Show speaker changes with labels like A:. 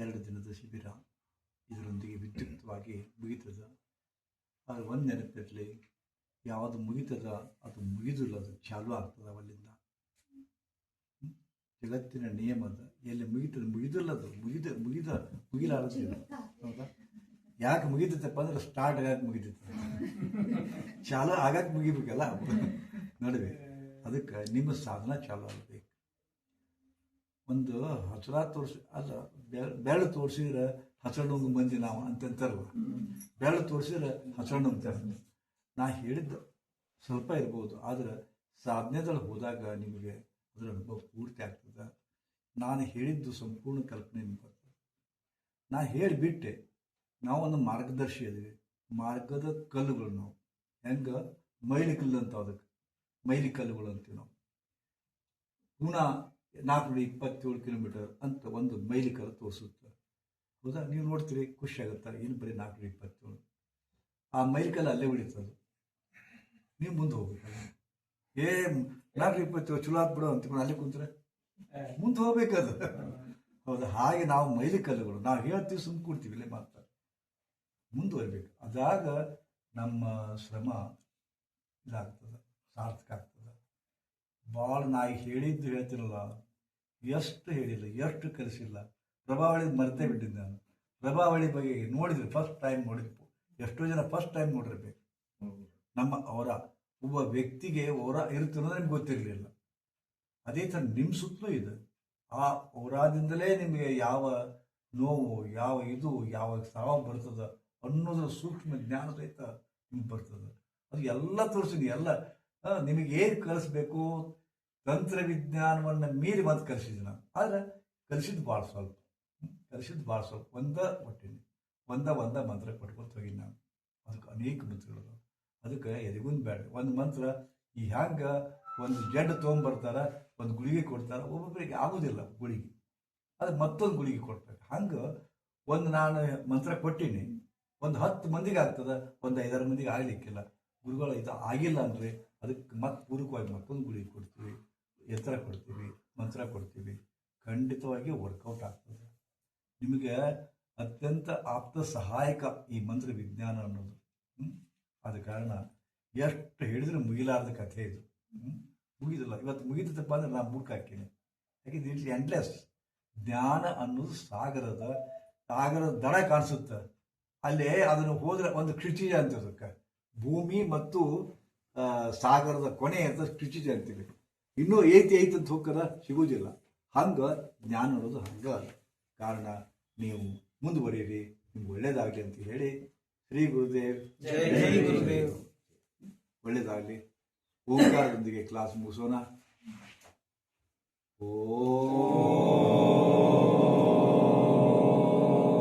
A: ಎರಡು ದಿನದ ಶಿಬಿರ ಇದರೊಂದಿಗೆ ವಿದ್ಯುಕ್ತವಾಗಿ ಮುಗಿತದ. ಆದರೆ ಒಂದು ನೆನಪಿರಲಿ, ಯಾವುದು ಮುಗಿತದ, ಅದು ಮುಗಿದಿಲ್ಲ, ಅದು ಚಾಲು ಆಗ್ತದ ಅಲ್ಲಿಂದ. ಜಗತ್ತಿನ ನಿಯಮದ, ಎಲ್ಲಿ ಮುಗಿತದ, ಮುಗಿದಿಲ್ಲ ಅದು, ಮುಗಿದ ಮುಗಿದ ಮುಗಿಲಾರದಿಲ್ಲ ಹೌದಾ? ಯಾಕೆ ಮುಗಿತೈತಪ್ಪ ಅಂದ್ರೆ ಸ್ಟಾರ್ಟ್ ಆಗಕ್ಕೆ ಮುಗಿತೈತೆ ಚಾಲು ಆಗಕ್ಕೆ ಮುಗಿಬೇಕಲ್ಲ? ನಡುವೆ. ಅದಕ್ಕೆ ನಿಮ್ಮ ಸಾಧನ ಚಾಲು ಆಗಬೇಕು. ಒಂದು ಹಸಳ ತೋರಿಸಿ, ಅಲ್ಲ ಬೆಳ್ ಬೆಳ್ಳು ತೋರಿಸಿದ್ರೆ ಹಸಣ್ಣಂಗೆ ಮಂದಿ ನಾವು ಅಂತಂತಾರಲ್ಲ. ಬೆಳ್ಳು ತೋರಿಸಿದ್ರೆ ಹಸಣ್ಣ ಅಂತಾರೆ. ನಾ ಹೇಳಿದ್ದು ಸ್ವಲ್ಪ ಇರ್ಬೋದು, ಆದರೆ ಸಾಧನೆದೊಳಗೆ ಹೋದಾಗ ನಿಮಗೆ ಅದರ ಅನುಭವ ಪೂರ್ತಿ ಆಗ್ತದೆ. ನಾನು ಹೇಳಿದ್ದು ಸಂಪೂರ್ಣ ಕಲ್ಪನೆ ನಿಮ್ಗೆ ಬರ್ತದೆ ನಾ ಹೇಳಿಬಿಟ್ಟೆ, ನಾವು ಒಂದು ಮಾರ್ಗದರ್ಶಿ ಅದೀವಿ. ಮಾರ್ಗದ ಕಲ್ಲುಗಳು ನಾವು. ಹೆಂಗೆ? ಮೈಲಿ ಕಲ್ಲು ಅಂತ ಅದಕ್ಕೆ. ಮೈಲಿ ಕಲ್ಲುಗಳು ಅಂತೀವಿ ನಾವು. ಪೂಣ ನಾಲ್ಕುನೂರ ಇಪ್ಪತ್ತೇಳು ಕಿಲೋಮೀಟರ್ ಅಂತ ಒಂದು ಮೈಲಿ ಕಲ್ಲು ತೋರಿಸುತ್ತೆ ಹೌದಾ? ನೀವು ನೋಡ್ತೀರಿ, ಖುಷಿ ಆಗುತ್ತಾ? ಏನು ಬರೀ ನಾಲ್ಕುನೂರ ಇಪ್ಪತ್ತೇಳು? ಆ ಮೈಲಿ ಕಲ್ಲು ಅಲ್ಲೇ ಉಳಿತದು ನೀವು ಮುಂದೆ ಹೋಗ್ಬೇಕಲ್ಲ ಏ ನಾಲ್ಕು ಇಪ್ಪತ್ತೇಳು ಚಲೋ ಆತ್ ಅಂತ ಅಲ್ಲೇ ಕುಂತ್ರೆ? ಮುಂದೆ ಹೋಗ್ಬೇಕದು ಹೌದಾ? ಹಾಗೆ ನಾವು ಮೈಲಿಕಲ್ಲುಗಳು ನಾವು ಹೇಳ್ತೀವಿ ಸುಮ್ಮನೆ ಕೂಡ್ತೀವಿ, ಇಲ್ಲೇ ಮಾತ್ರ. ಮುಂದುವರಿಬೇಕು ಅದಾಗ ನಮ್ಮ ಶ್ರಮ ಇದಾಗ್ತದೆ, ಸಾರ್ಥಕ ಆಗ್ತದೆ. ಭಾಳ ನಾ ಹೇಳಿದ್ದು ಹೇಳ್ತಿರಲ್ಲ ಎಷ್ಟು ಹೇಳಿಲ್ಲ, ಎಷ್ಟು ಕಲಿಸಿಲ್ಲ ಪ್ರಭಾವಳಿ ಮರೆತೇ ಬಿಟ್ಟಿದ್ದೆ ನಾನು. ಪ್ರಭಾವಳಿ ಬಗ್ಗೆ ನೋಡಿದ್ರೆ ಫಸ್ಟ್ ಟೈಮ್ ನೋಡಿದ್ವಿ ಎಷ್ಟೋ ಜನ ಫಸ್ಟ್ ಟೈಮ್ ನೋಡಿರ್ಬೇಕು. ನಮ್ಮ ಅವರ, ಒಬ್ಬ ವ್ಯಕ್ತಿಗೆ ಅವರ ಇರುತ್ತೆ ನಿಮ್ಗೆ ಗೊತ್ತಿರಲಿಲ್ಲ. ಅದೇ ಥರ ನಿಮ್ಮ ಸುತ್ತಲೂ ಇದೆ. ಆ ಅವರಾದಿಂದಲೇ ನಿಮಗೆ ಯಾವ ನೋವು, ಯಾವ ಇದು, ಯಾವ ಸಾವು ಬರ್ತದ ಅನ್ನೋದ್ರ ಸೂಕ್ಷ್ಮ ಜ್ಞಾನ ಸಹಿತ ನಿಮ್ಗೆ ಬರ್ತದೆ. ಅದು ಎಲ್ಲ ತೋರಿಸಿದ್ವಿ ಎಲ್ಲ ನಿಮಗೆ ಏನು ಕಲಿಸ್ಬೇಕು ತಂತ್ರವಿಜ್ಞಾನವನ್ನು ಮೀರಿ ಮತ್ತೆ ಕಲಿಸಿದ್ವಿ ನಾನು ಆದ್ರೆ ಕಲಿಸಿದ್ದು ಭಾಳ ಸ್ವಲ್ಪ? ಕಲಿಸಿದ್ದು ಭಾಳ ಸ್ವಲ್ಪ. ಒಂದ ಕೊಟ್ಟಿನಿ. ಒಂದ ಒಂದ ಮಂತ್ರ ಕೊಟ್ಕೊತ ಹೋಗಿನಿ ನಾನು. ಅದಕ್ಕೆ ಅನೇಕ ಮಂತ್ರಗಳು ಅದಕ್ಕೆ ಎದೆಗುಂದು ಬೇಡ ಒಂದು ಮಂತ್ರ ಈ ಹ್ಯಾಂಗ ಒಂದು ಜಡ್ ತೊಗೊಂಬರ್ತಾರ, ಒಂದು ಗುಳಿಗೆ ಕೊಡ್ತಾರ ಒಬ್ಬೊಬ್ಬರಿಗೆ ಆಗೋದಿಲ್ಲ ಗುಳಿಗೆ. ಅದು ಮತ್ತೊಂದು ಗುಳಿಗೆ ಕೊಡ್ತಾರೆ. ಹಂಗೆ ಒಂದು ನಾನು ಮಂತ್ರ ಕೊಟ್ಟೀನಿ. ಒಂದು ಹತ್ತು ಮಂದಿಗೆ ಆಗ್ತದ, ಒಂದು ಐದಾರು ಮಂದಿಗೆ ಆಗ್ಲಿಕ್ಕಿಲ್ಲ. ಗುರುಗಳು ಇದು ಆಗಿಲ್ಲ ಅಂದರೆ ಅದಕ್ಕೆ ಮತ್ತೆ ಪೂರಕವಾಗಿ ಮತ್ತೊಂದು ಗುಳಿಗೆ ಕೊಡ್ತೀವಿ. ಎತ್ತರ ಕೊಡ್ತೀವಿ, ಮಂತ್ರ ಕೊಡ್ತೀವಿ ಖಂಡಿತವಾಗಿ ವರ್ಕೌಟ್ ಆಗ್ತದೆ. ನಿಮಗೆ ಅತ್ಯಂತ ಆಪ್ತ ಸಹಾಯಕ ಈ ಮಂತ್ರ ವಿಜ್ಞಾನ ಅನ್ನೋದು? ಆದ ಕಾರಣ ಎಷ್ಟು ಹೇಳಿದ್ರೆ ಮುಗಿಲಾರದ ಕಥೆ ಇದು? ಮುಗಿದಿಲ್ಲ. ಇವತ್ತು ಮುಗಿದಪ್ಪ ಅಂದ್ರೆ ನಾನು ಮೂರ್ಖ ಹಾಕಿನಿ ಯಾಕೆಂದ್ರೆ ಇಟ್ಸ್ ಎಂಡ್ಲೆಸ್ ಜ್ಞಾನ ಅನ್ನೋದು ಸಾಗರದ ಸಾಗರದ ದಡ ಕಾಣಿಸುತ್ತೆ. ಅಲ್ಲೇ ಅದನ್ನು ಹೋದ್ರೆ ಒಂದು ಕ್ಷಿಚಿಜ ಅಂತ ಅದಕ್ಕೆ ಭೂಮಿ ಮತ್ತು ಸಾಗರದ ಕೊನೆ ಅಂತ ಕ್ಷಿಚಿಜ ಅಂತೀವಿ ಇನ್ನೂ ಏತಿ ಐತಿ ಅಂತ ಹೋಗ್ಕದ ಸಿಗೋದಿಲ್ಲ ಹಂಗ ಜ್ಞಾನ ಅನ್ನೋದು ಹಂಗ. ಕಾರಣ ನೀವು ಮುಂದುವರಿಯಿರಿ ನಿಮ್ಗೆ ಒಳ್ಳೇದಾಗಲಿ ಅಂತ ಹೇಳಿ ಶ್ರೀ ಗುರುದೇವ್.
B: ಗುರುದೇವ್.
A: ಒಳ್ಳೇದಾಗಲಿ. ಓಂಕಾರದೊಂದಿಗೆ ಕ್ಲಾಸ್ ಮುಗಿಸೋಣ. ಓ.